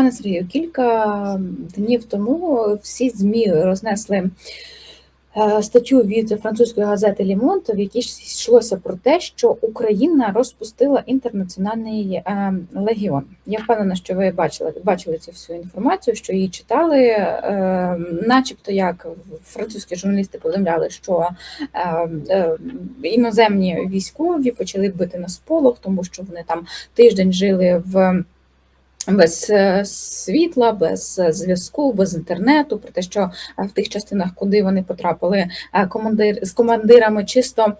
Пане Сергію, кілька днів тому всі ЗМІ рознесли е, статтю від французької газети Лімонт, в якій йшлося про те, що Україна розпустила інтернаціональний е, легіон. Я впевнена, що ви бачили бачили цю всю інформацію, що її читали, е, начебто як французькі журналісти повідомляли, що іноземні військові почали бити на сполох, тому що вони там тиждень жили в без е, світла, без е, зв'язку, без інтернету, про те, що е, в тих частинах, куди вони потрапили, командир з командирами чисто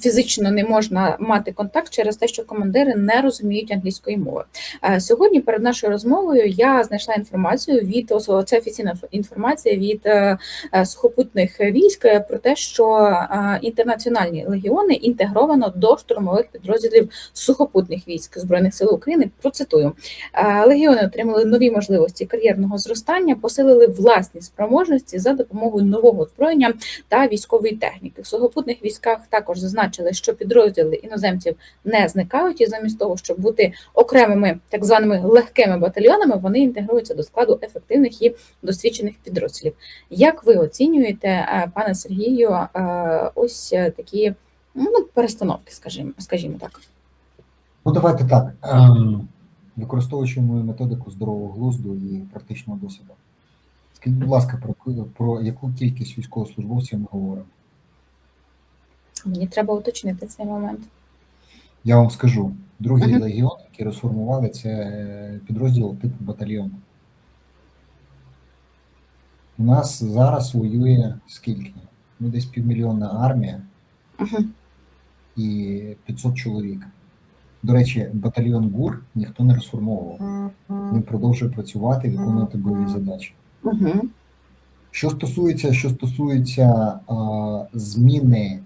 фізично не можна мати контакт через те, що командири не розуміють англійської мови. Е, Сьогодні перед нашою розмовою я знайшла інформацію від це офіційна інформація від е, е, сухопутних військ про те, що інтернаціональні легіони інтегровано до штурмових підрозділів сухопутних військ збройних сил України. Процитую легіони отримали нові можливості кар'єрного зростання, посилили власні спроможності за допомогою нового озброєння та військової техніки. Сухопутних військах також зазначили, що підрозділи іноземців не зникають, і замість того, щоб бути окремими так званими легкими батальйонами, вони інтегруються до складу ефективних і досвідчених підрозділів. Як ви оцінюєте, е, пане Сергію, е, ось е, такі ну, перестановки, скажімо, скажімо так? Ну, давайте так. Ем, Використовуючи мою методику здорового глузду і практичного досвіду. Скажіть, будь ласка, про, про яку кількість військовослужбовців ми говоримо? Мені треба уточнити цей момент. Я вам скажу: другий Мгм. легіон, який розформували, це е, підрозділ типу батальйону. У нас зараз воює скільки? Ну, десь півмільйонна армія Мгм. і 500 чоловік. До речі, батальйон ГУР ніхто не розформовував. Він продовжує працювати, виконувати бойові задачі. Мгм. Що стосується, що стосується а, зміни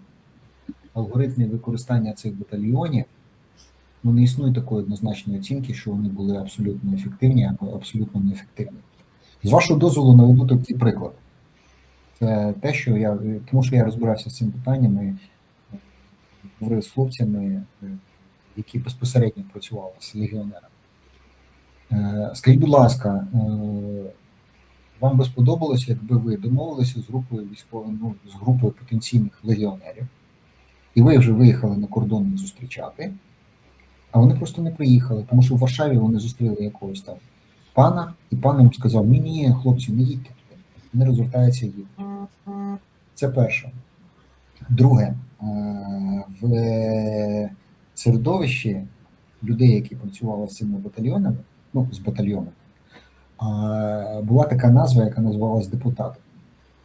алгоритмів використання цих батальйонів, ну не існує такої однозначної оцінки, що вони були абсолютно ефективні або абсолютно неефективні. З вашого дозволу наведу такий приклад. Це те, що я, тому що я розбирався з цим питанням і говорив з хлопцями, е, які безпосередньо працювали з легіонерами. Е, Скажіть, будь ласка, е, вам би сподобалося, якби ви домовилися з групою військових, ну, з групою потенційних легіонерів, і ви вже виїхали на кордон зустрічати, а вони просто не приїхали, тому що в Варшаві вони зустріли якогось там пана, і пан їм сказав: ні, ні, хлопці, не їдьте туди, не розвертаються їдуть. Це перше. Друге, е, в середовищі людей, які працювали з цими батальйонами, ну, з батальйоном, була така назва, яка називалась депутати.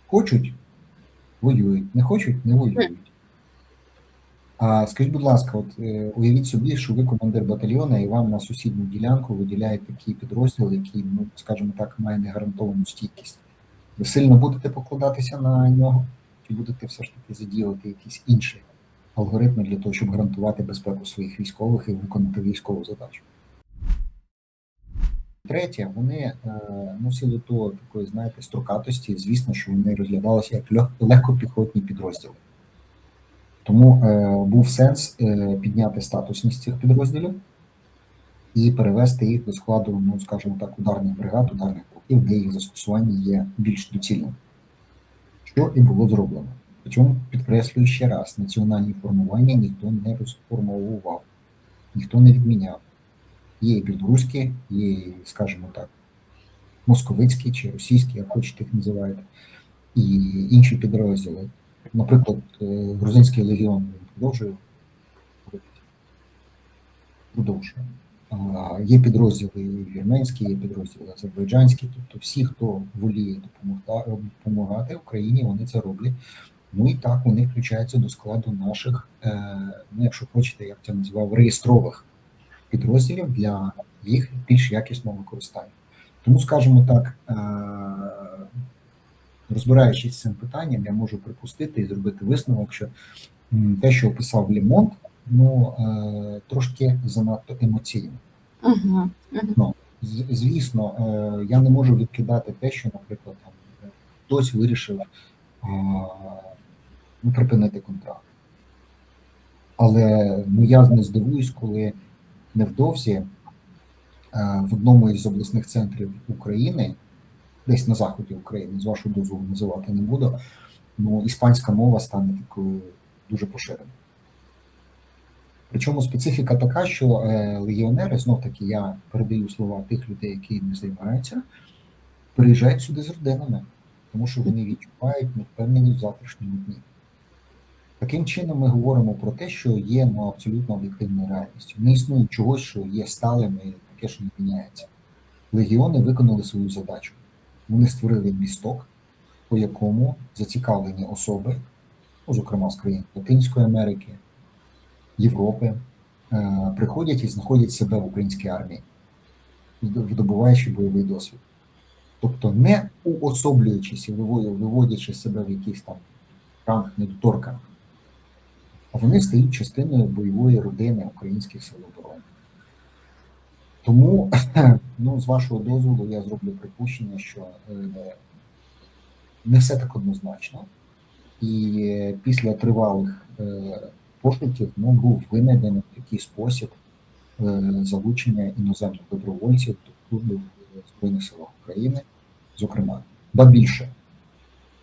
Хочуть воюють, не хочуть, не воюють. Скажіть, будь ласка, от е, уявіть собі, що ви командир батальйона, і вам на сусідню ділянку виділяють такий підрозділ, який, ну скажімо так, має негарантовану стійкість. Ви сильно будете покладатися на нього, чи будете все ж таки задіяти якісь інші алгоритми для того, щоб гарантувати безпеку своїх військових і виконати військову задачу? Третє, вони е, ну, в силу того такої, знаєте, строкатості, звісно, що вони розглядалися як легкопіхотні підрозділи. Тому е, був сенс е, підняти статусність цих підрозділів і перевести їх до складу, ну скажімо так, ударних бригад, ударних полків, де їх застосування є більш доцільним. Що і було зроблено. Причому підкреслюю ще раз: національні формування ніхто не розформовував, ніхто не відміняв. Є і білоруські, є, скажімо так, московицькі чи російські, як хочете їх називаєте, і інші підрозділи. Наприклад, е, Грузинський легіон продовжує продовжує. Є підрозділи вірменські, є підрозділи азербайджанські, тобто всі, хто воліє допомагати Україні, вони це роблять. Ну і так вони включаються до складу наших, е, ну якщо хочете, я б це назвав, реєстрових підрозділів для їх більш якісного використання. Тому, скажімо так, е, розбираючись з цим питанням, я можу припустити і зробити висновок, що те, що описав Лімонт, ну е, трошки занадто емоційно. Угу. Угу. З- Звісно, е, я не можу відкидати те, що, наприклад, там е, хтось вирішив ну, припинити контракт. Але ну, я не здивуюсь, коли невдовзі в одному із обласних центрів України, десь на заході України, з вашого дозволу називати не буду, ну, іспанська мова стане такою дуже поширеною. Причому специфіка така, що е, легіонери, знов таки я передаю слова тих людей, які ним займаються, приїжджають сюди з родинами, тому що вони відчувають невпевненість в завтрашньому дні. Таким чином, ми говоримо про те, що є ну, абсолютно об'єктивною реальністю. Не існує чогось, що є сталим і таке, що не міняється. Легіони виконали свою задачу. Вони створили місток, по якому зацікавлені особи, ну, зокрема з країн Латинської Америки, Європи, е, приходять і знаходять себе в українській армії, видобуваючи бойовий досвід. Тобто не уособлюючись і виводячи себе в якийсь там ранг недоторканих, а вони стають частиною бойової родини українських сил оборони. Тому, ну, з вашого дозволу, я зроблю припущення, що е, не все так однозначно. І е, після тривалих е, пошуків ну, був винайдений такий спосіб залучення іноземних добровольців до клубів Збройних силах України, зокрема, ба більше.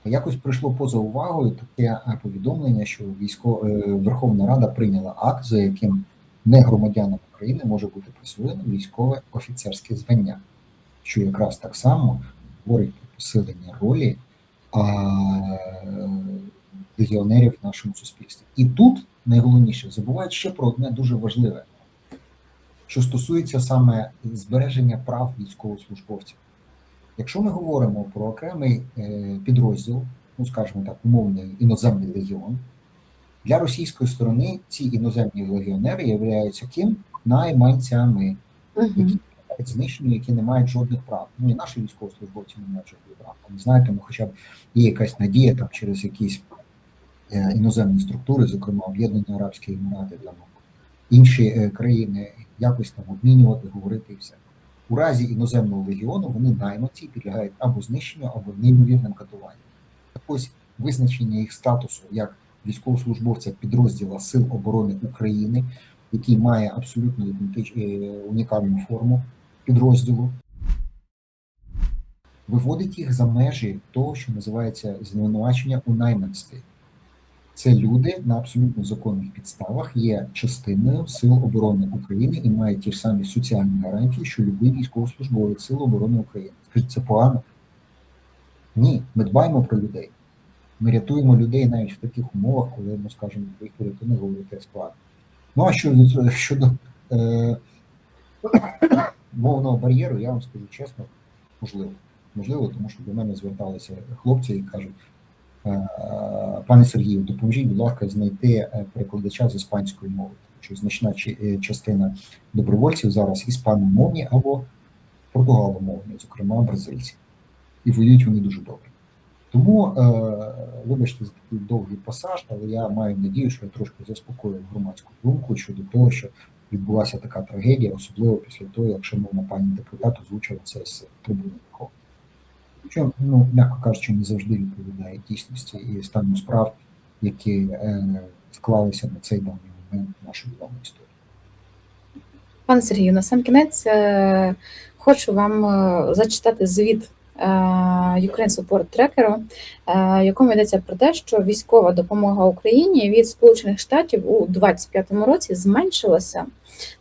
Якось прийшло поза увагою таке повідомлення, що військо... Верховна Рада прийняла акт, за яким не громадянам України може бути присвоєно військове офіцерське звання, що якраз так само говорить про посилення ролі а, легіонерів в нашому суспільстві. І тут найголовніше забувають ще про одне дуже важливе, що стосується саме збереження прав військовослужбовців. Якщо ми говоримо про окремий е, підрозділ, ну скажімо так, умовний іноземний легіон, для російської сторони ці іноземні легіонери являються ким найманцями, які знищенню, які не мають жодних прав. Ну і наші військовослужбовці не мають жодних прав. Там, знаєте, ну хоча б є якась надія там через якісь е, іноземні структури, зокрема Об'єднані Арабські Емірати, там інші е, країни, якось там обмінювати, говорити і все. У разі іноземного легіону вони найманці підлягають або знищенню, або неймовірним катуванням. Так ось визначення їх статусу як військовослужбовця підрозділа Сил оборони України, який має абсолютно е, унікальну форму підрозділу, виводить їх за межі того, що називається звинувачення у найманстві. Це люди на абсолютно законних підставах є частиною Сил оборони України і мають ті ж самі соціальні гарантії, що любий військовослужбовець Сил оборони України. Скажіть, це погано? Ні, ми дбаємо про людей. Ми рятуємо людей навіть в таких умовах, коли ми скажемо, про їх порятунок говорити складно. Ну а що від- щодо е, мовного бар'єру, я вам скажу чесно, можливо. Можливо, тому що до мене зверталися хлопці і кажуть, е, пане Сергію, допоможіть, будь ласка, знайти е, перекладача з іспанської мови, тому що значна е, частина добровольців зараз іспаномовні або португаломовні, зокрема бразильці. І воюють вони дуже добре. Тому, е, вибачте за такий довгий пасаж, але я маю надію, що я трошки заспокоїв громадську думку щодо того, що відбулася така трагедія, особливо після того, як шановна пані депутат озвучила це з трибуни Верховної. Що, ну, м'яко кажучи, не завжди відповідає дійсності і стану справ, які е, склалися на цей даний момент нашої давньої історії. Пане Сергію, на сам кінець е, хочу вам е, зачитати звіт Ukraine Support Tracker, е, в якому йдеться про те, що військова допомога Україні від Сполучених Штатів у 2025 році зменшилася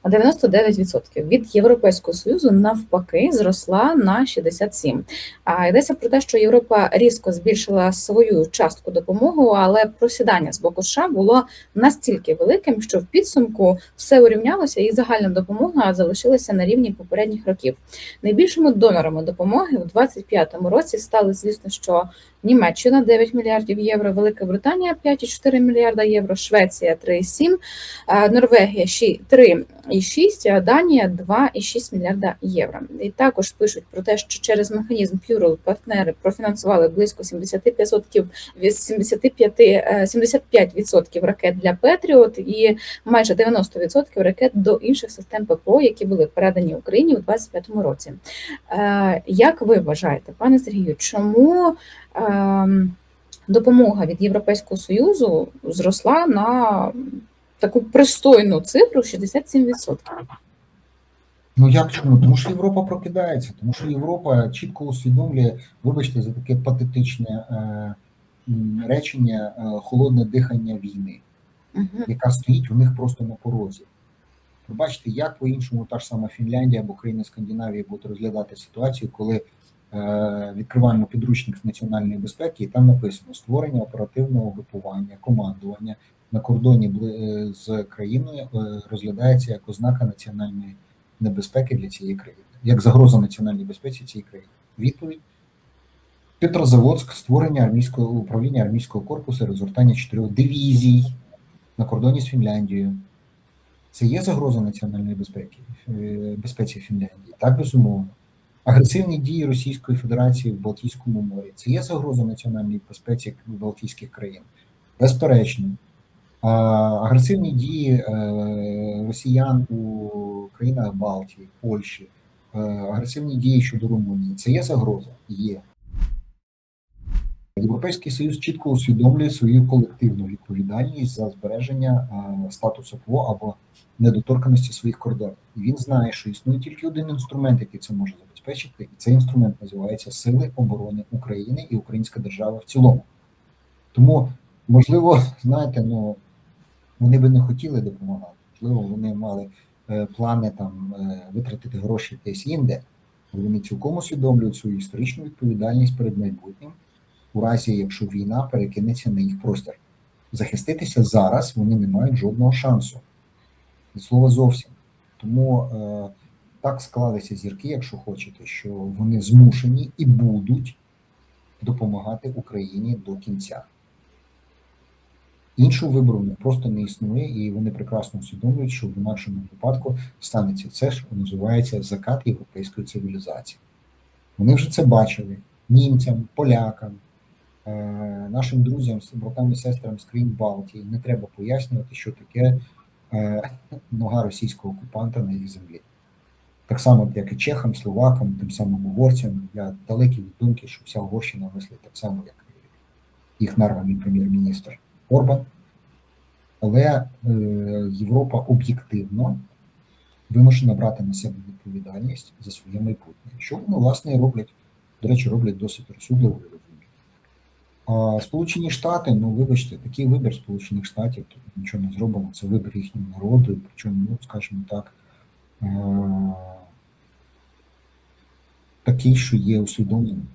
на 99%. Від Європейського Союзу навпаки зросла на 67%. А йдеться про те, що Європа різко збільшила свою частку допомоги, але просідання з боку США було настільки великим, що в підсумку все урівнялося, і загальна допомога залишилася на рівні попередніх років. Найбільшими донорами допомоги в 25-му році стали, звісно, що Німеччина 9 мільярдів євро, Велика Британія 5,4 мільярда євро, Швеція 3,7, Норвегія 3 2,6, Данія 2,6 мільярда євро. І також пишуть про те, що через механізм Plural партнери профінансували близько 75% 75% е, ракет для Петріот і майже 90% ракет до інших систем ППО, які були передані Україні у 2025 році. Е, як ви вважаєте, пане Сергію, чому? Ем, допомога від Європейського союзу зросла на таку пристойну цифру 67%? Ну як чому? Тому що Європа прокидається, тому що Європа чітко усвідомлює, вибачте, за таке патетичне е, речення е, холодне дихання війни, Мгм. яка стоїть у них просто на порозі. Ви бачите, як по-іншому та ж сама Фінляндія або країни Скандинавії будуть розглядати ситуацію, коли відкриваємо підручник з національної безпеки, і там написано створення оперативного групування, командування на кордоні е, з країною е, розглядається як ознака національної небезпеки для цієї країни, як загроза національній безпеці цієї країни. Відповідь. Петрозаводськ, створення армійського управління армійського корпусу, розгортання чотирьох дивізій на кордоні з Фінляндією. Це є загроза національної безпеки, е, безпеці Фінляндії? Так, безумовно. Агресивні дії Російської Федерації в Балтійському морі це є загроза національній безпеці Балтійських країн? Безперечно. Агресивні дії е, росіян у країнах Балтії, Польщі, е, агресивні дії щодо Румунії це є загроза? Є. Європейський Союз чітко усвідомлює свою колективну відповідальність за збереження е, статусу КВО або недоторканості своїх кордонів. І він знає, що існує тільки один інструмент, який це може забезпечити, і цей інструмент називається Сили оборони України і Українська держава в цілому. Тому, можливо, знаєте, ну вони би не хотіли допомагати. Можливо, вони мали е, плани там е, витратити гроші десь інде, вони цілком усвідомлюють свою історичну відповідальність перед майбутнім, у разі якщо війна перекинеться на їх простір. Захиститися зараз вони не мають жодного шансу. Від слова зовсім. Тому е, так склалися зірки, якщо хочете, що вони змушені і будуть допомагати Україні до кінця. Іншого вибору просто не існує, і вони прекрасно усвідомлюють, що в інакшому випадку станеться це, що називається закат європейської цивілізації. Вони вже це бачили німцям, полякам, нашим друзям, братам і сестрам з країн Балтії. Не треба пояснювати, що таке е, нога російського окупанта на їх землі. Так само, як і чехам, словакам, тим самим угорцям. Я далекий від думки, що вся Угорщина мислить так само, як їх нарваний прем'єр-міністр Орбан. Але е, Європа об'єктивно вимушена брати на себе відповідальність за своє майбутнє. Що вони, власне, роблять, до речі, роблять досить розсудливо. А Сполучені Штати, ну вибачте, такий вибір Сполучених Штатів, тут нічого не зробимо, це вибір їхнього народу, причому, ну, скажімо так, е, такий, що є усвідомлений.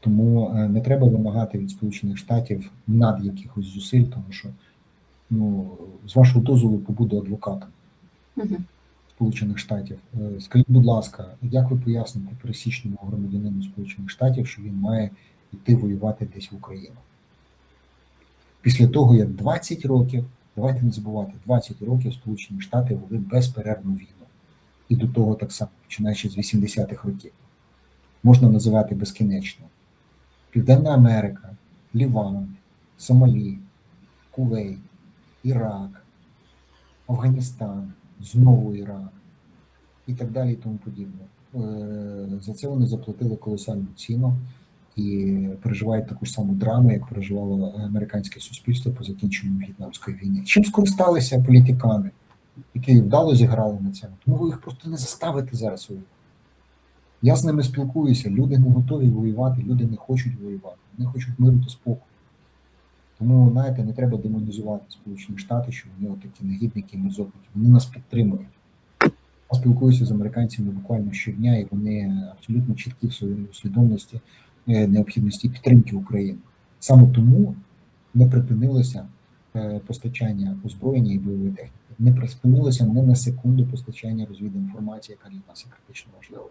Тому е, не треба вимагати від Сполучених Штатів над якихось зусиль, тому що ну, з вашого дозволу побуду адвокатом Мгм. Сполучених Штатів. Е, Скажіть, будь ласка, як ви поясните пересічному громадянину Сполучених Штатів, що він має йти воювати десь в Україну? Після того, як 20 років, давайте не забувати, 20 років Сполучені Штати вели безперервну війну. І до того так само, починаючи з 80-х років. Можна називати безкінечно. Південна Америка, Ліван, Сомалі, Кувейт, Ірак, Афганістан, знову Ірак і так далі і тому подібне. Е, За це вони заплатили колосальну ціну і переживають таку ж саму драму, як переживало американське суспільство по закінченню В'єтнамської війни. Чим скористалися політикани, які вдало зіграли на цьому? Тому ви їх просто не заставите зараз воювати. Я з ними спілкуюся, люди не готові воювати, люди не хочуть воювати, вони хочуть миру та спокою. Тому, знаєте, не треба демонізувати Сполучені Штати, що вони такі негідники, мерзотники. Вони нас підтримують. Я спілкуюся з американцями буквально щодня, і вони абсолютно чіткі в своїй усвідомості е, необхідності підтримки України. Саме тому не припинилося е, постачання озброєння і бойової техніки. Не припинилося не на секунду постачання розвідінформації, яка для нас є критично важлива.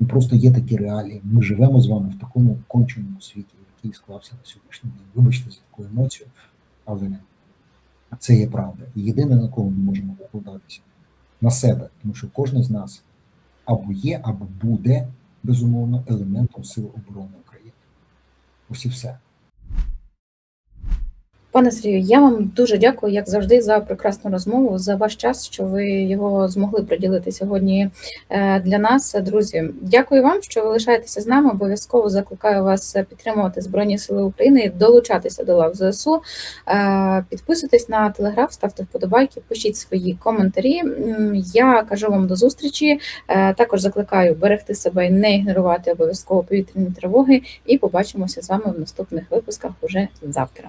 Ну, просто є такі реалії. Ми живемо з вами в такому конченому світі, який склався на сьогоднішній день. Вибачте за таку емоцію, але це є правда. І єдине, на кого ми можемо покладатися на себе, тому що кожен з нас або є, або буде безумовно елементом Сил оборони України. Ось і все. Пане Сергію, я вам дуже дякую, як завжди, за прекрасну розмову, за ваш час, що ви його змогли приділити сьогодні е, для нас. Друзі, дякую вам, що ви лишаєтеся з нами. Обов'язково закликаю вас підтримувати Збройні Сили України, долучатися до лав ЗСУ. Е, Підписуйтесь на телеграф, ставте вподобайки, пишіть свої коментарі. Я кажу вам до зустрічі. Е, Також закликаю берегти себе і не ігнорувати обов'язково повітряні тривоги. І побачимося з вами в наступних випусках уже завтра.